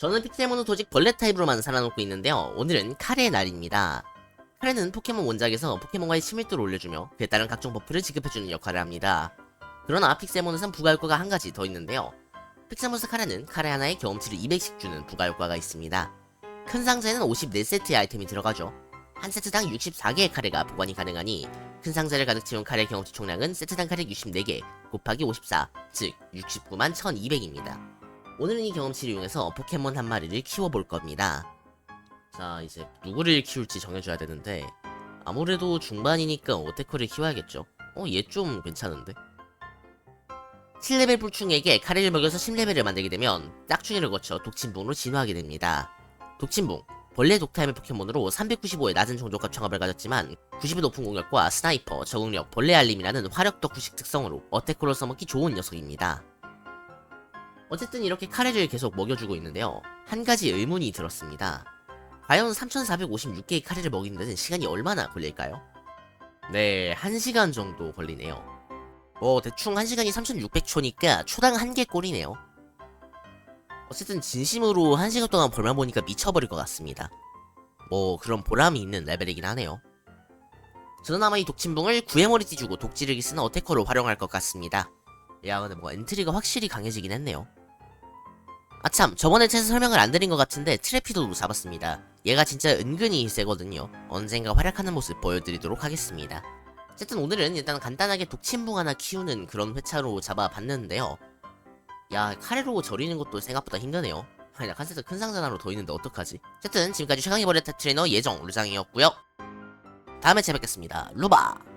저는 픽셀몬을 도직 벌레 타입으로만 살아남고 있는데요. 오늘은 카레의 날입니다. 카레는 포켓몬 원작에서 포켓몬과의 친밀도를 올려주며 그에 따른 각종 버프를 지급해주는 역할을 합니다. 그러나 픽셀몬에선 부가효과가 한 가지 더 있는데요. 픽셀몬스 카레는 카레 하나에 경험치를 200씩 주는 부가효과가 있습니다. 큰 상자에는 54세트의 아이템이 들어가죠. 한 세트당 64개의 카레가 보관이 가능하니 큰 상자를 가득 채운 카레 경험치 총량은 세트당 카레 64개 곱하기 54, 즉 69만 1200입니다. 오늘은 이 경험치를 이용해서 포켓몬 한 마리를 키워볼 겁니다. 자, 이제 누구를 키울지 정해줘야 되는데 아무래도 중반이니까 오테코를 키워야겠죠. 어, 얘 좀 괜찮은데? 7레벨 불충에게 카레를 먹여서 10레벨을 만들게 되면 짝퉁이를 거쳐 독침붕으로 진화하게 됩니다. 독침붕, 벌레 독타임의 포켓몬으로 395의 낮은 종족과 청합을 가졌지만 90의 높은 공격과 스나이퍼, 적응력, 벌레 알림이라는 화력 덕후식 특성으로 어테코로 써먹기 좋은 녀석입니다. 어쨌든 이렇게 카레를 계속 먹여주고 있는데요. 한 가지 의문이 들었습니다. 과연 3456개의 카레를 먹이는 데는 시간이 얼마나 걸릴까요? 네, 1시간 정도 걸리네요. 뭐 대충 1시간이 3600초니까 초당 1개 꼴이네요. 어쨌든 진심으로 1시간 동안 벌만 보니까 미쳐버릴 것 같습니다. 뭐 그런 보람이 있는 레벨이긴 하네요. 저는 아마 이 독침붕을 구해머리 띠 주고 독지르기 쓰는 어테커로 활용할 것 같습니다. 야 근데 뭐 엔트리가 확실히 강해지긴 했네요. 아참 저번에 채서 설명을 안 드린 것 같은데 트래피도도 잡았습니다. 얘가 진짜 은근히 세거든요. 언젠가 활약하는 모습 보여드리도록 하겠습니다. 어쨌든 오늘은 일단 간단하게 독침붕 하나 키우는 그런 회차로 잡아봤는데요. 야 카레로 절이는 것도 생각보다 힘드네요. 아니 한 세트 큰 상자 하나로 더 있는데 어떡하지? 어쨌든 지금까지 최강의 버레타 트레이너 예정 루장이었고요. 다음에 재뵙겠습니다. 루바!